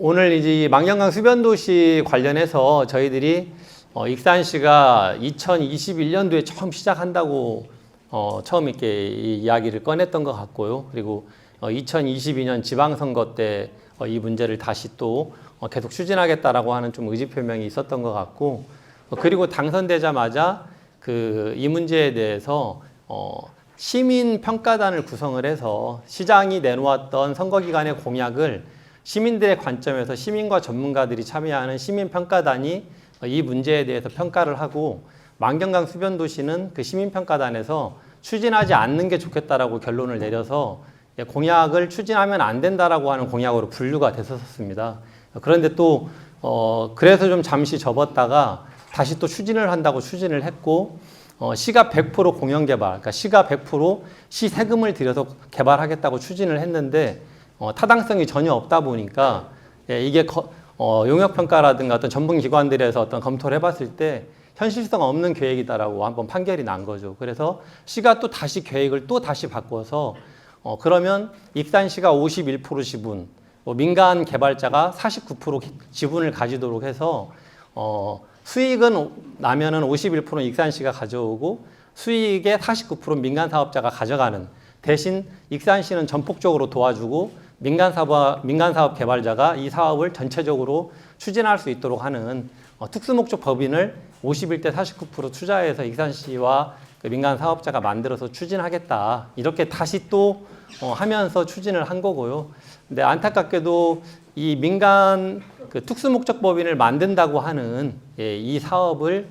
오늘 이제 이 망경강 수변도시 관련해서 저희들이 어, 익산시가 2021년도에 처음 시작한다고 어, 처음 이렇게 이 이야기를 꺼냈던 것 같고요. 그리고 어, 2022년 지방선거 때 어, 이 문제를 다시 또 어, 계속 추진하겠다라고 하는 좀 의지 표명이 있었던 것 같고 어, 그리고 당선되자마자 그 이 문제에 대해서 어, 시민 평가단을 구성을 해서 시장이 내놓았던 선거 기간의 공약을 시민들의 관점에서 시민과 전문가들이 참여하는 시민 평가단이 이 문제에 대해서 평가를 하고 만경강 수변도시는 그 시민 평가단에서 추진하지 않는 게 좋겠다라고 결론을 내려서 예, 공약을 추진하면 안 된다라고 하는 공약으로 분류가 됐었습니다. 그런데 또 어, 그래서 좀 잠시 접었다가 다시 또 추진을 한다고 추진을 했고 어, 시가 100% 공영 개발, 그러니까 시가 100%시 세금을 들여서 개발하겠다고 추진을 했는데 어, 타당성이 전혀 없다 보니까 예, 이게 거, 어, 용역 평가라든가 어떤 전문 기관들에서 어떤 검토를 해봤을 때 현실성 없는 계획이다라고 한번 판결이 난 거죠. 그래서 시가 또 다시 계획을 또 다시 바꿔서 어, 그러면 익산시가 51% 지분, 뭐 민간 개발자가 49% 지분을 가지도록 해서 어, 수익은 나면은 51% 익산시가 가져오고 수익의 49% 민간 사업자가 가져가는 대신 익산시는 전폭적으로 도와주고 민간 사업 민간 사업 개발자가 이 사업을 전체적으로 추진할 수 있도록 하는 어, 특수목적 법인을 51대 49% 투자해서 익산시와 그 민간 사업자가 만들어서 추진하겠다 이렇게 다시 또 어, 하면서 추진을 한 거고요. 근데 안타깝게도 이 민간 그 특수목적 법인을 만든다고 하는 예, 이 사업을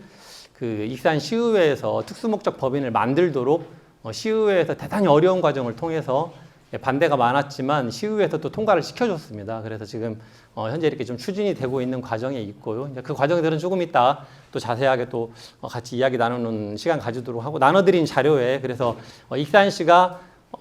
그 익산 시의회에서 특수목적 법인을 만들도록 어, 시의회에서 대단히 어려운 과정을 통해서 예, 반대가 많았지만 시의회에서 또 통과를 시켜줬습니다. 그래서 지금 어, 현재 이렇게 좀 추진이 되고 있는 과정에 있고요. 이제 그 과정들은 조금 이따 또 자세하게 또 어, 같이 이야기 나누는 시간 가지도록 하고 나눠드린 자료에 그래서 어, 익산시가 어,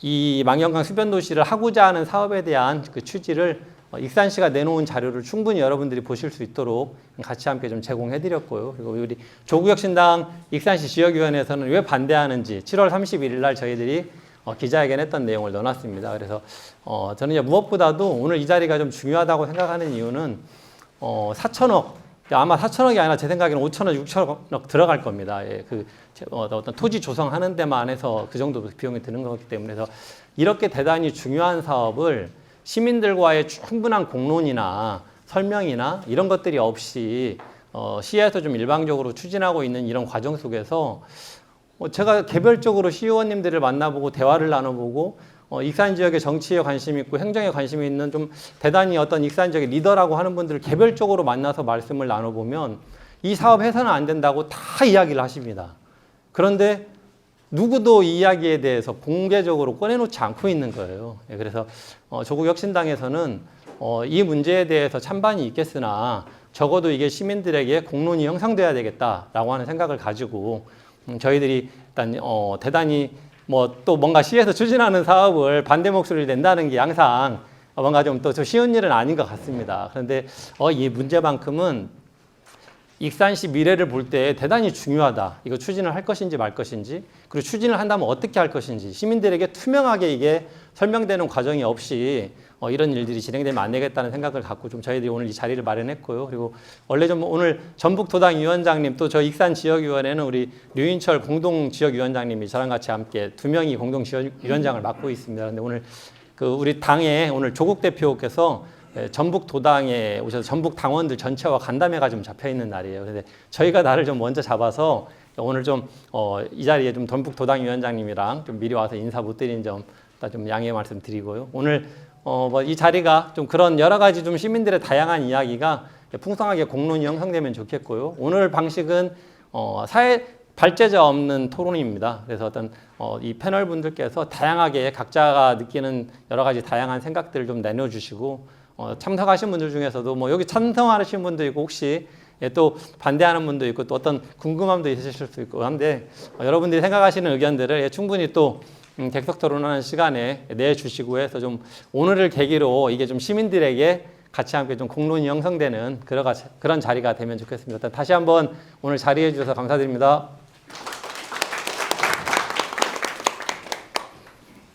이 망경강 수변 도시를 하고자 하는 사업에 대한 그 취지를 어, 익산 시가 내놓은 자료를 충분히 여러분들이 보실 수 있도록 같이 함께 좀 제공해 드렸고요. 그리고 우리 조국혁신당 익산시 지역위원회에서는 왜 반대하는지 7월 31일 날 저희들이 어, 기자회견했던 내용을 넣어놨습니다. 그래서 어, 저는 이제 무엇보다도 오늘 이 자리가 좀 중요하다고 생각하는 이유는 어, 4천억 아마 4천억이 아니라 제 생각에는 5천억, 6천억 들어갈 겁니다. 예, 그 제- 어, 어떤 토지 조성하는 데만 해서 그 정도 비용이 드는 거기 때문에 그래서 이렇게 대단히 중요한 사업을 시민들과의 충분한 공론이나 설명이나 이런 것들이 없이 어, 시에서 좀 일방적으로 추진하고 있는 이런 과정 속에서 어, 제가 개별적으로 시의원님들을 만나보고 대화를 나눠보고 어, 익산 지역의 정치에 관심 있고 행정에 관심이 있는 좀 대단히 어떤 익산 지역의 리더라고 하는 분들을 개별적으로 만나서 말씀을 나눠보면 이 사업 해서는 안 된다고 다 이야기를 하십니다. 그런데 누구도 이 이야기에 대해서 공개적으로 꺼내놓지 않고 있는 거예요. 예, 그래서 어, 조국 혁신당에서는 어, 이 문제에 대해서 찬반이 있겠으나 적어도 이게 시민들에게 공론이 형성돼야 되겠다라고 하는 생각을 가지고 음, 저희들이 일단 어, 대단히 뭐 또 뭔가 시에서 추진하는 사업을 반대 목소리를 낸다는 게 항상 뭔가 좀 또 쉬운 일은 아닌 것 같습니다. 그런데 어, 이 문제만큼은 익산시 미래를 볼 때 대단히 중요하다. 이거 추진을 할 것인지 말 것인지, 그리고 추진을 한다면 어떻게 할 것인지, 시민들에게 투명하게 이게 설명되는 과정이 없이 어, 이런 일들이 진행되면 안 되겠다는 생각을 갖고 좀 저희들이 오늘 이 자리를 마련했고요. 그리고 원래 좀 오늘 전북도당 위원장님 또 저 익산 지역위원회는 우리 류인철 공동 지역위원장님이 저랑 같이 함께 두 명이 공동 지역위원장을 맡고 있습니다. 그런데 오늘 그 우리 당에 오늘 조국 대표께서 예, 전북 도당에 오셔서 전북 당원들 전체와 간담회가 좀 잡혀 있는 날이에요. 근데 저희가 나를 좀 먼저 잡아서 오늘 좀 어, 이 자리에 좀 전북 도당 위원장님이랑 좀 미리 와서 인사 못 드린 점 좀 양해 말씀드리고요. 오늘 어, 뭐 이 자리가 좀 그런 여러 가지 좀 시민들의 다양한 이야기가 풍성하게 공론이 형성되면 좋겠고요. 오늘 방식은 어, 사회 발제자 없는 토론입니다. 그래서 어떤 어, 이 패널 분들께서 다양하게 각자가 느끼는 여러 가지 다양한 생각들을 좀 내려주시고 어, 참석하신 분들 중에서도 뭐 여기 참석하신 분도 있고 혹시 예, 또 반대하는 분도 있고 또 어떤 궁금함도 있으실 수 있고 한데 어, 여러분들이 생각하시는 의견들을 예, 충분히 또 음, 객석 토론하는 시간에 내주시고 해서 좀 오늘을 계기로 이게 좀 시민들에게 같이 함께 좀 공론이 형성되는 그런 자리가 되면 좋겠습니다. 다시 한번 오늘 자리해 주셔서 감사드립니다.